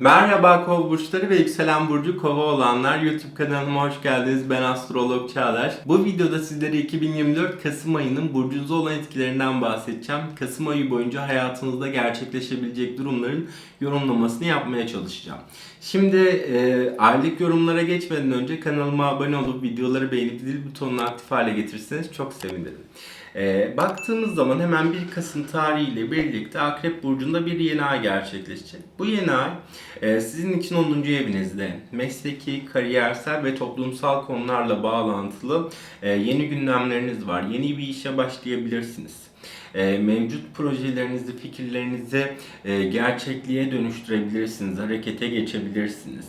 Merhaba kova burçları ve yükselen burcu kova olanlar YouTube kanalıma hoş geldiniz. Ben astrolog Çağdaş. Bu videoda sizlere 2024 Kasım ayının burcunuza olan etkilerinden bahsedeceğim. Kasım ayı boyunca hayatınızda gerçekleşebilecek durumların yorumlamasını yapmaya çalışacağım. Şimdi e, aylık yorumlara geçmeden önce kanalıma abone olup videoları beğenip zil butonunu aktif hale getirirseniz çok sevinirim. E, baktığımız zaman hemen 1 Kasım tarihiyle birlikte Akrep Burcu'nda bir yeni ay gerçekleşecek. Bu yeni ay e, sizin için 10. evinizde mesleki, kariyersel ve toplumsal konularla bağlantılı e, yeni gündemleriniz var. Yeni bir işe başlayabilirsiniz. E, mevcut projelerinizi, fikirlerinizi e, gerçekliğe dönüştürebilirsiniz, harekete geçebilirsiniz.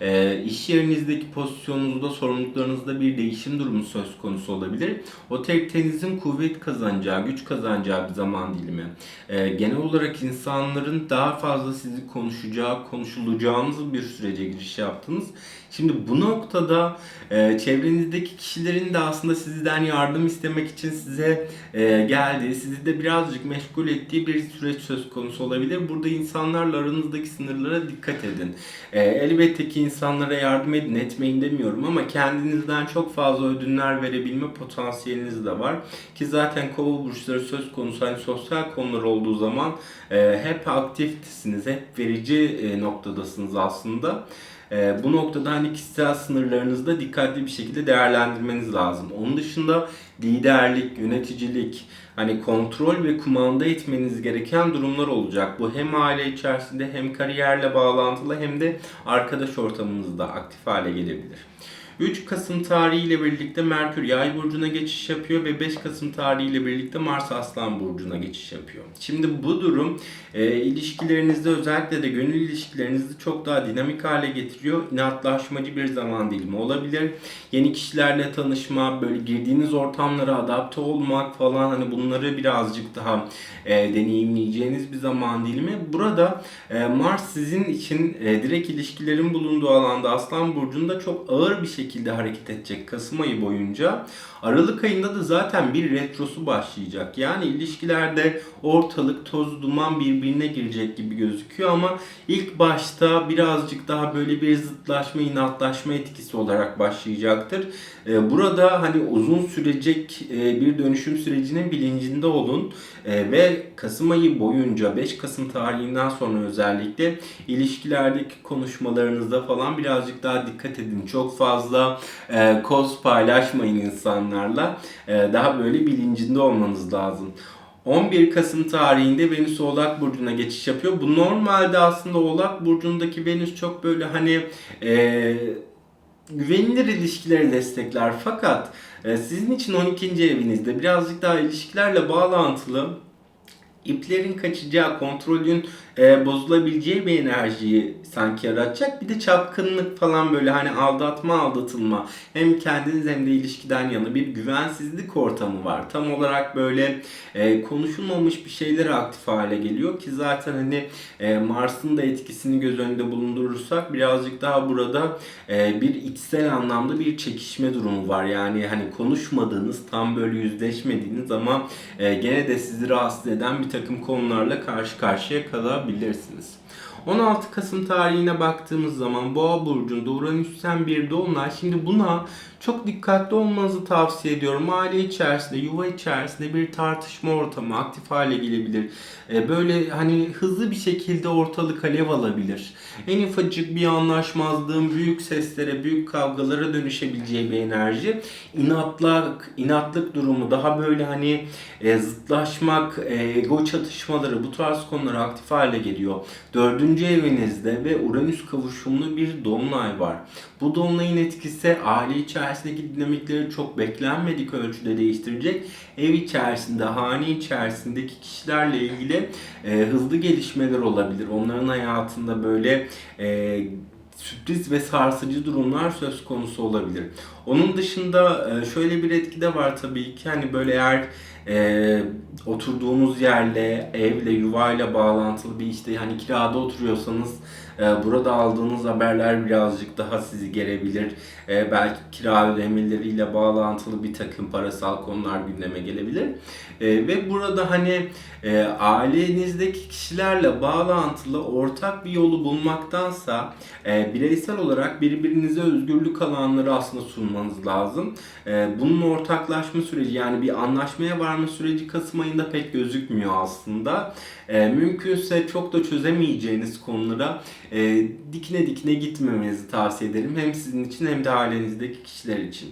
E, iş yerinizdeki pozisyonunuzda, sorumluluklarınızda bir değişim durumu söz konusu olabilir. Otoritenizin kuvvet kazanacağı, güç kazanacağı bir zaman dilimi. E, genel olarak insanların daha fazla sizi konuşacağı, konuşulacağınız bir sürece giriş yaptınız. Şimdi bu noktada e, çevrenizdeki kişilerin de aslında sizden yardım istemek için size e, geldiği, sizi de birazcık meşgul ettiği bir süreç söz konusu olabilir. Burada insanlarla aranızdaki sınırlara dikkat edin. E, elbette ki insanlara yardım edin, etmeyin demiyorum ama kendinizden çok fazla ödünler verebilme potansiyeliniz de var. Ki zaten kova burçları söz konusu hani sosyal konular olduğu zaman e, hep aktifsiniz, hep verici e, noktadasınız aslında. E, bu noktada hani kişisel sınırlarınızı da dikkatli bir şekilde değerlendirmeniz lazım. Onun dışında liderlik, yöneticilik, hani kontrol ve kumanda etmeniz gereken durumlar olacak. Bu hem aile içerisinde hem kariyerle bağlantılı hem de arkadaş ortamınızda aktif hale gelebilir. 3 Kasım tarihiyle birlikte Merkür Yay burcuna geçiş yapıyor ve 5 Kasım tarihiyle birlikte Mars Aslan burcuna geçiş yapıyor. Şimdi bu durum e, ilişkilerinizde özellikle de gönül ilişkilerinizde çok daha dinamik hale getiriyor. İnatlaşmacı bir zaman dilimi olabilir. Yeni kişilerle tanışma, böyle girdiğiniz ortamlara adapte olmak falan hani bunları birazcık daha e, deneyimleyeceğiniz bir zaman dilimi. Burada e, Mars sizin için e, direkt ilişkilerin bulunduğu alanda Aslan burcunda çok ağır bir şekilde şekilde hareket edecek Kasım ayı boyunca. Aralık ayında da zaten bir retrosu başlayacak. Yani ilişkilerde ortalık toz duman birbirine girecek gibi gözüküyor ama ilk başta birazcık daha böyle bir zıtlaşma, inatlaşma etkisi olarak başlayacaktır. Ee, burada hani uzun sürecek e, bir dönüşüm sürecinin bilincinde olun ee, ve Kasım ayı boyunca 5 Kasım tarihinden sonra özellikle ilişkilerdeki konuşmalarınızda falan birazcık daha dikkat edin. Çok fazla e, koz paylaşmayın insanlarla. E, daha böyle bilincinde olmanız lazım. 11 Kasım tarihinde Venüs Oğlak Burcu'na geçiş yapıyor. Bu normalde aslında Oğlak Burcu'ndaki Venüs çok böyle hani e, güvenilir ilişkileri destekler. Fakat e, sizin için 12. evinizde birazcık daha ilişkilerle bağlantılı iplerin kaçacağı, kontrolün e, bozulabileceği bir enerjiyi sanki yaratacak. Bir de çapkınlık falan böyle hani aldatma aldatılma hem kendiniz hem de ilişkiden yana bir güvensizlik ortamı var. Tam olarak böyle e, konuşulmamış bir şeyler aktif hale geliyor ki zaten hani e, Mars'ın da etkisini göz önünde bulundurursak birazcık daha burada e, bir içsel anlamda bir çekişme durumu var. Yani hani konuşmadığınız tam böyle yüzleşmediğiniz ama e, gene de sizi rahatsız eden bir konularla karşı karşıya kalabilirsiniz. 16 Kasım tarihine baktığımız zaman Boğa burcunda Uranüs'ten bir dolunay. Şimdi buna çok dikkatli olmanızı tavsiye ediyorum. Aile içerisinde, yuva içerisinde bir tartışma ortamı aktif hale gelebilir. Ee, böyle hani hızlı bir şekilde ortalık alev alabilir. En ufacık bir anlaşmazlığın büyük seslere, büyük kavgalara dönüşebileceği bir enerji. İnatlık, inatlık durumu daha böyle hani e, zıtlaşmak, e, ego çatışmaları bu tarz konular aktif hale geliyor. Dördüncü evinizde ve Uranüs kavuşumlu bir dolunay var. Bu dolunayın etkisi aile içerisindeki dinamikleri çok beklenmedik ölçüde değiştirecek. Ev içerisinde, hane içerisindeki kişilerle ilgili e, hızlı gelişmeler olabilir. Onların hayatında böyle e, sürpriz ve sarsıcı durumlar söz konusu olabilir. Onun dışında e, şöyle bir etki de var tabii ki hani böyle eğer e, oturduğunuz yerle, evle, yuvayla bağlantılı bir işte hani kirada oturuyorsanız E, burada aldığınız haberler birazcık daha sizi gerebilir. E, belki kira ödemeleriyle bağlantılı bir takım parasal konular gündeme gelebilir. E, ve burada hani e, ailenizdeki kişilerle bağlantılı ortak bir yolu bulmaktansa e, bireysel olarak birbirinize özgürlük alanları aslında sunmanız lazım. E, bunun ortaklaşma süreci yani bir anlaşmaya varma süreci Kasım ayında pek gözükmüyor aslında. E, mümkünse çok da çözemeyeceğiniz konulara e, dikine dikine gitmemenizi tavsiye ederim. Hem sizin için hem de ailenizdeki kişiler için.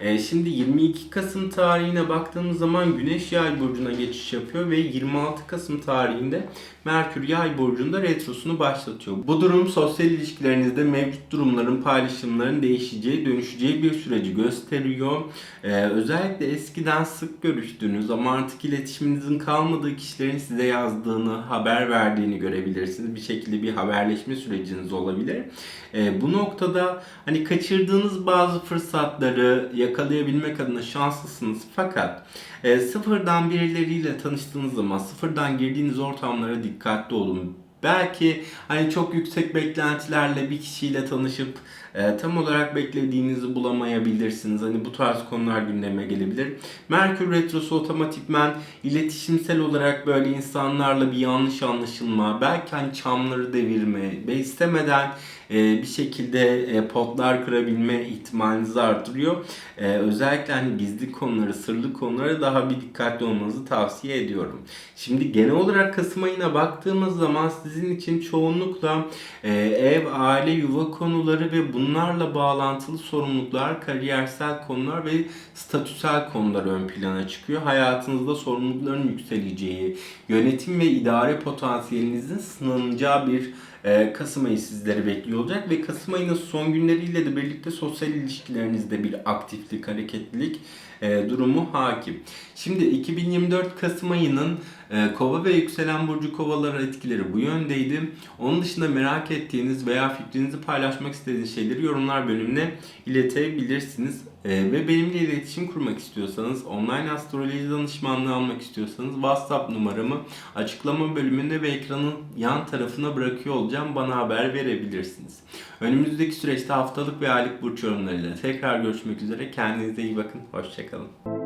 E, şimdi 22 Kasım tarihine baktığımız zaman Güneş Yay burcuna geçiş yapıyor ve 26 Kasım tarihinde Merkür Yay burcunda retrosunu başlatıyor. Bu durum sosyal ilişkilerinizde mevcut durumların, paylaşımların değişeceği, dönüşeceği bir süreci gösteriyor. E, özellikle eskiden sık görüştüğünüz ama artık iletişiminizin kalmadığı kişilerin size yazdığını, haber verdiğini görebilirsiniz. Bir şekilde bir haberleşme süreciniz olabilir. E, bu noktada hani kaçırdığınız bazı fırsatları yakalayabilmek adına şanslısınız. Fakat e, sıfırdan birileriyle tanıştığınız zaman, sıfırdan girdiğiniz ortamlara dikkatli olun. Belki hani çok yüksek beklentilerle bir kişiyle tanışıp e, tam olarak beklediğinizi bulamayabilirsiniz. Hani bu tarz konular gündeme gelebilir. Merkür Retrosu otomatikmen iletişimsel olarak böyle insanlarla bir yanlış anlaşılma, belki hani çamları devirme ve istemeden e, bir şekilde e, potlar kırabilme ihtimalinizi artırıyor. E, özellikle hani gizli konuları, sırlı konulara daha bir dikkatli olmanızı tavsiye ediyorum. Şimdi genel olarak Kasım ayına baktığımız zaman sizin için çoğunlukla e, ev, aile, yuva konuları ve bunlarla bağlantılı sorumluluklar, kariyersel konular ve statüsel konular ön plana çıkıyor. Hayatınızda sorumlulukların yükseleceği, yönetim ve idare potansiyelinizin sınanacağı bir Kasım ayı sizleri bekliyor olacak ve Kasım ayının son günleriyle de birlikte sosyal ilişkilerinizde bir aktiflik, hareketlilik e, durumu hakim. Şimdi 2024 Kasım ayının e, kova ve yükselen burcu kovalara etkileri bu yöndeydi. Onun dışında merak ettiğiniz veya fikrinizi paylaşmak istediğiniz şeyleri yorumlar bölümüne iletebilirsiniz. E, ve benimle iletişim kurmak istiyorsanız, online astroloji danışmanlığı almak istiyorsanız WhatsApp numaramı açıklama bölümünde ve ekranın yan tarafına bırakıyor olacağım. Bana haber verebilirsiniz. Önümüzdeki süreçte haftalık ve aylık burç yorumlarıyla tekrar görüşmek üzere. Kendinize iyi bakın. Hoşçakalın.